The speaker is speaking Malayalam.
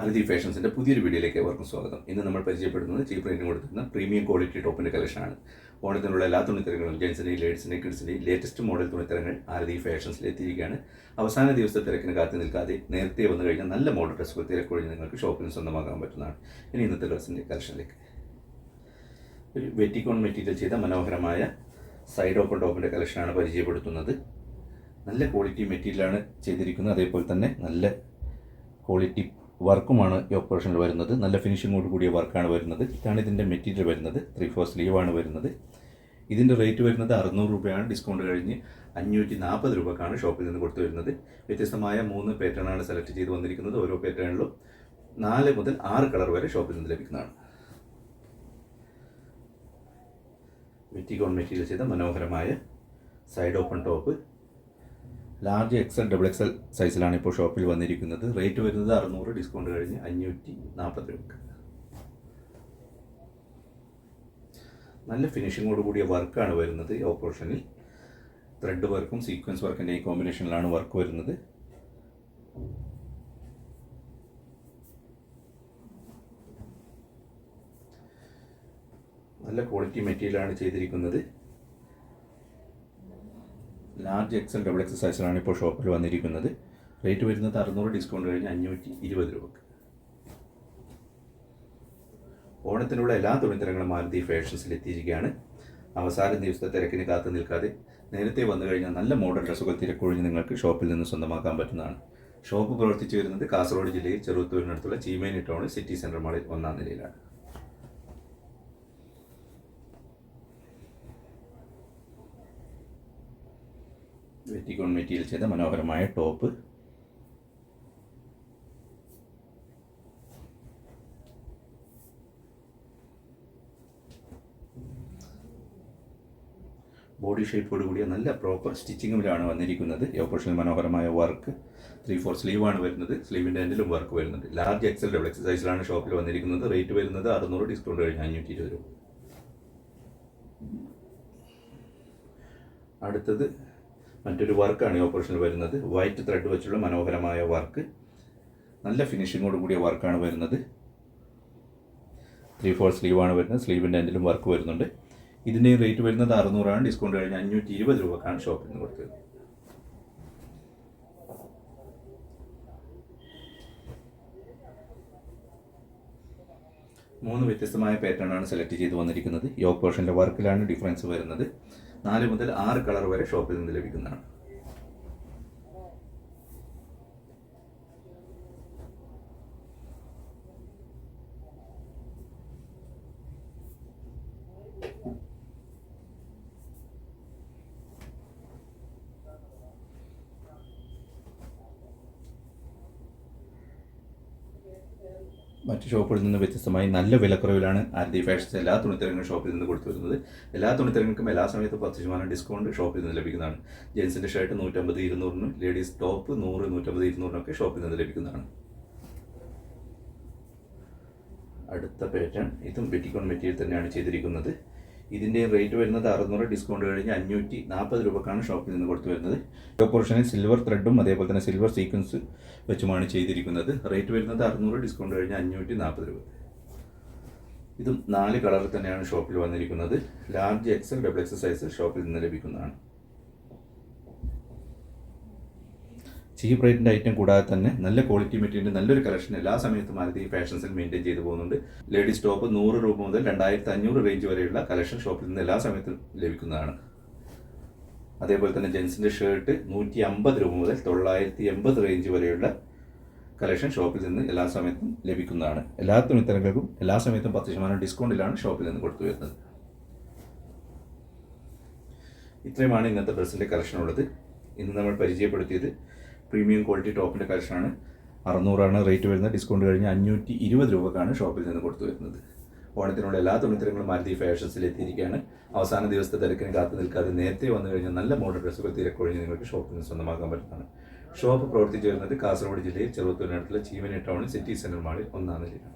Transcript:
അരതി ഫാഷൻസിന്റെ പുതിയൊരു വീഡിയോയിലേക്ക് ഏവർക്കും സ്വാഗതം. ഇന്ന് നമ്മൾ പരിചയപ്പെടുന്നത് ചീപ്പ് റേറ്റിന് കൊടുക്കുന്ന പ്രീമിയം ക്വാളിറ്റി ടോപ്പിന്റെ കളക്ഷനാണ് ഓണത്തിനുള്ള എല്ലാ തുണിത്തരങ്ങളും ജെൻസിന്റെയും ലേഡീസിന്റെയും കിഡ്സിന്റെയും ലേറ്റസ്റ്റ് മോഡൽ തുണിത്തരങ്ങൾ ആരതി ഫാഷൻസിൽ എത്തിയിരിക്കുകയാണ്. അവസാന ദിവസത്തെ തിരക്കിന് കാത്തു നിൽക്കാതെ നേരത്തെ വന്നു കഴിഞ്ഞാൽ നല്ല മോഡൽ ഡ്രസ്സുകൾ തിരക്കൊഴിഞ്ഞ് നിങ്ങൾക്ക് ഷോപ്പിന് സ്വന്തമാക്കാൻ പറ്റുന്നതാണ്. ഇനി ഇന്നത്തെ ഡ്രസ്സിന്റെ കളക്ഷനിലേക്ക് ഒരു വെറ്റിക്കോൺ മെറ്റീരിയൽ ചെയ്ത മനോഹരമായ സൈഡ് ഓപ്പൺ ടോപ്പിന്റെ കളക്ഷനാണ് പരിചയപ്പെടുത്തുന്നത്. നല്ല ക്വാളിറ്റി മെറ്റീരിയലാണ് ചെയ്തിരിക്കുന്നത്. അതേപോലെ തന്നെ നല്ല ക്വാളിറ്റി വർക്കുമാണ് ഈ ഓപ്പറേഷനിൽ വരുന്നത്. നല്ല ഫിനിഷിങ്ങോട് കൂടിയ വർക്കാണ് വരുന്നത്. ഇതാണ് ഇതിന്റെ മെറ്റീരിയൽ വരുന്നത്. ത്രീ ഫോർ സ്ലീവാണ് വരുന്നത്. ഇതിന്റെ റേറ്റ് വരുന്നത് അറുന്നൂറ് രൂപയാണ്. ഡിസ്കൗണ്ട് കഴിഞ്ഞ് അഞ്ഞൂറ്റി നാൽപ്പത് രൂപക്കാണ് ഷോപ്പിൽ നിന്ന് കൊടുത്തു വരുന്നത്. വ്യത്യസ്തമായ മൂന്ന് പാറ്റേണാണ് സെലക്ട് ചെയ്ത് വന്നിരിക്കുന്നത്. ഓരോ പാറ്റേണിലും നാല് മുതൽ ആറ് കളർ വരെ ഷോപ്പിൽ നിന്ന് ലഭിക്കുന്നതാണ്. വെറ്റിക്കോൺ മെറ്റീരിയൽ ചെയ്ത മനോഹരമായ side open top large XL double XL സൈസിലാണ് ഇപ്പോൾ ഷോപ്പിൽ വന്നിരിക്കുന്നത്. റേറ്റ് വരുന്നത് അറുന്നൂറ് ഡിസ്കൗണ്ട് കഴിഞ്ഞ് അഞ്ഞൂറ്റി നാൽപ്പത് രൂപ നല്ല ഫിനിഷിങ്ങോട് കൂടിയ വർക്കാണ് വരുന്നത് ഓപ്പറേഷനിൽ ത്രെഡ് വർക്കും സീക്വൻസ് വർക്കിന്റെ ഈ കോമ്പിനേഷനിലാണ് വർക്ക് വരുന്നത്. നല്ല ക്വാളിറ്റി മെറ്റീരിയലാണ് ചെയ്തിരിക്കുന്നത്. ലാർജ് എക്സൽ ഡബിൾ എക്സൽ സൈസിലാണ് ഇപ്പോൾ ഷോപ്പിൽ വന്നിരിക്കുന്നത്. റേറ്റ് വരുന്നത് അറുന്നൂറ് ഡിസ്കൗണ്ട് കഴിഞ്ഞ് അഞ്ഞൂറ്റി ഇരുപത് രൂപക്ക്. ഓണത്തിനുള്ള എല്ലാ തുണിത്തരങ്ങളും മാരുതി ഫാഷൻസിൽ എത്തിയിരിക്കുകയാണ്. അവസാന ദിവസത്തെ തിരക്കിന് കാത്തു നിൽക്കാതെ നേരത്തെ വന്നു കഴിഞ്ഞാൽ നല്ല മോഡൽ ഡ്രസ്സുകൾ തിരക്കൊഴിഞ്ഞ് നിങ്ങൾക്ക് ഷോപ്പിൽ നിന്ന് സ്വന്തമാക്കാൻ പറ്റുന്നതാണ്. ഷോപ്പ് പ്രവർത്തിച്ചു വരുന്നത് കാസർഗോഡ് ജില്ലയിൽ ചെറുത്തൂരിനടുത്തുള്ള ചീമേനി ടൗൺ സിറ്റി സെന്റർ മാളിൽ ഒന്നാം നിലയിലാണ്. വെറ്റിക്കോൺ മെറ്റീരിയൽ ചെയ്ത മനോഹരമായ ടോപ്പ്. ബോഡി ഷേപ്പോട് കൂടിയ നല്ല പ്രോപ്പർ സ്റ്റിച്ചിങ്ങിലാണ് വന്നിരിക്കുന്നത്. ഓപ്പറേഷൻ മനോഹരമായ വർക്ക് ത്രീ ഫോർ സ്ലീവാണ് വരുന്നത്. സ്ലീവിന്റെ എൻഡിലും വർക്ക് വരുന്നുണ്ട്. ലാർജ് എക്സൽ ഡബിൾ എക്സസൈസിലാണ് ഷോപ്പിൽ വന്നിരിക്കുന്നത്. റേറ്റ് വരുന്നത് അറുന്നൂറ് ഡിസ്കൗണ്ട് കഴിഞ്ഞ് അഞ്ഞൂറ്റി ഇരുപത് രൂപ. അടുത്തത് മറ്റൊരു വർക്കാണ് ഈ ഓപ്പറേഷനിൽ വരുന്നത്. വൈറ്റ് ത്രെഡ് വെച്ചുള്ള മനോഹരമായ വർക്ക്. നല്ല ഫിനിഷിങ്ങോട് കൂടിയ വർക്കാണ് വരുന്നത്. ത്രീ ഫോർ സ്ലീവാണ് വരുന്നത്. സ്ലീവിന്റെ എൻഡിലും വർക്ക് വരുന്നുണ്ട്. ഇതിന്റെയും റേറ്റ് വരുന്നത് അറുന്നൂറാണ്. ഡിസ്കൗണ്ട് കഴിഞ്ഞ് അഞ്ഞൂറ്റി ഇരുപത് രൂപക്കാണ് ഷോപ്പിൽ നിന്ന് കൊടുത്തത്. മൂന്ന് വ്യത്യസ്തമായ പാറ്റേൺ ആണ് സെലക്ട് ചെയ്ത് വന്നിരിക്കുന്നത്. യോഗ പോർഷന്റെ വർക്കിലാണ് ഡിഫറൻസ് വരുന്നത്. നാല് മുതൽ ആറ് കളർ വരെ ഷോപ്പിൽ നിന്ന് ലഭിക്കുന്നതാണ്. മറ്റ് ഷോപ്പുകളിൽ നിന്ന് വ്യത്യസ്തമായി നല്ല വിലക്കുറവിലാണ് ആരതി ഫാഷൻസ് എല്ലാ തുണിത്തരങ്ങളും ഷോപ്പിൽ നിന്ന് കൊടുത്തു വരുന്നത് എല്ലാ തുണിത്തരങ്ങൾക്കും എല്ലാ സമയത്തും പത്ത് ശതമാനം ഡിസ്കൗണ്ട് ഷോപ്പിൽ നിന്ന് ലഭിക്കുന്നതാണ്. ജെൻസിന്റെ ഷർട്ട് നൂറ്റമ്പത് ഇരുന്നൂറിനും ലേഡീസ് ടോപ്പ് നൂറ് നൂറ്റമ്പത് ഇരുന്നൂറിനൊക്കെ ഷോപ്പിൽ നിന്ന് ലഭിക്കുന്നതാണ്. അടുത്ത പേറ്റേൺ ഇതും വെറ്റിക്കോൺ മെറ്റീരിയൽ തന്നെയാണ് ചെയ്തിരിക്കുന്നത്. ഇതിന്റെ റേറ്റ് വരുന്നത് അറുന്നൂറ് ഡിസ്കൗണ്ട് കഴിഞ്ഞ് അഞ്ഞൂറ്റി നാൽപ്പത് രൂപക്കാണ് ഷോപ്പിൽ നിന്ന് കൊടുത്തു വരുന്നത്. പോർഷനിൽ സിൽവർ ത്രെഡും അതേപോലെ തന്നെ സിൽവർ സീക്വൻസ് വെച്ചുമാണ് ചെയ്തിരിക്കുന്നത്. റേറ്റ് വരുന്നത് അറുന്നൂറ് ഡിസ്കൗണ്ട് കഴിഞ്ഞ് അഞ്ഞൂറ്റി നാൽപ്പത് രൂപ. ഇതും നാല് കളറിൽ തന്നെയാണ് ഷോപ്പിൽ വന്നിരിക്കുന്നത്. Large XL double XL size ഷോപ്പിൽ നിന്ന് ലഭിക്കുന്നതാണ്. ചീപ്പ് റേറ്റിന്റെ ഐറ്റം കൂടാതെ തന്നെ നല്ല ക്വാളിറ്റി മെറ്റീരിയൽ നല്ലൊരു കളക്ഷൻ എല്ലാ സമയത്തും മാരുതി ഫാഷൻസിൽ മെയിന്റെയിൻ ചെയ്തു പോകുന്നുണ്ട്. ലേഡീസ് ടോപ്പ് നൂറ് രൂപ മുതൽ രണ്ടായിരത്തി അഞ്ഞൂറ് റേഞ്ച് വരെയുള്ള കളക്ഷൻ ഷോപ്പിൽ നിന്ന് എല്ലാ സമയത്തും ലഭിക്കുന്നതാണ്. അതേപോലെ തന്നെ ജെൻസിന്റെ ഷർട്ട് നൂറ്റി അമ്പത് രൂപ മുതൽ തൊള്ളായിരത്തി എൺപത് റേഞ്ച് വരെയുള്ള കളക്ഷൻ ഷോപ്പിൽ നിന്ന് എല്ലാ സമയത്തും ലഭിക്കുന്നതാണ്. എല്ലാ തുണിത്തരങ്ങൾക്കും എല്ലാ സമയത്തും പത്ത് ശതമാനം ഡിസ്കൗണ്ടിലാണ് ഷോപ്പിൽ നിന്ന് കൊടുത്തു വരുന്നത്. ഇത്രയുമാണ് ഇന്നത്തെ ഡ്രസ്സിന്റെ കളക്ഷൻ ഉള്ളത്. ഇന്ന് നമ്മൾ പരിചയപ്പെടുത്തിയത് പ്രീമിയം ക്വാളിറ്റി ടോപ്പിന്റെ കളക്ഷനാണ്. അറുന്നൂറാണ് റേറ്റ് വരുന്നത്. ഡിസ്കൗണ്ട് കഴിഞ്ഞ് അഞ്ഞൂറ്റി ഇരുപത് രൂപക്കാണ് ഷോപ്പിൽ നിന്ന് കൊടുത്തു വരുന്നത്. ഓണത്തിനുള്ള എല്ലാ തുണിത്തരങ്ങളും മാരുതി ഫാഷൻസിൽ എത്തിയിരിക്കുകയാണ്. അവസാന ദിവസത്തെ തിരക്കിന് കാത്തു നിൽക്കാതെ നേരത്തെ വന്നു കഴിഞ്ഞാൽ നല്ല മോഡൽ ഡ്രസ്സുകൾ തിരക്കൊഴിഞ്ഞ് നിങ്ങൾക്ക് ഷോപ്പിൽ നിന്ന് സ്വന്തമാക്കാൻ പറ്റുന്നതാണ്. ഷോപ്പ് പ്രവർത്തിച്ചു വരുന്നത് കാസർഗോഡ് ജില്ലയിൽ ചെറുത്തൂരിനടുത്തുള്ള ചീമനി ടൗണിൽ സിറ്റി സെന്റർ മാളിൽ ഒന്നാം നിലയിലാണ്.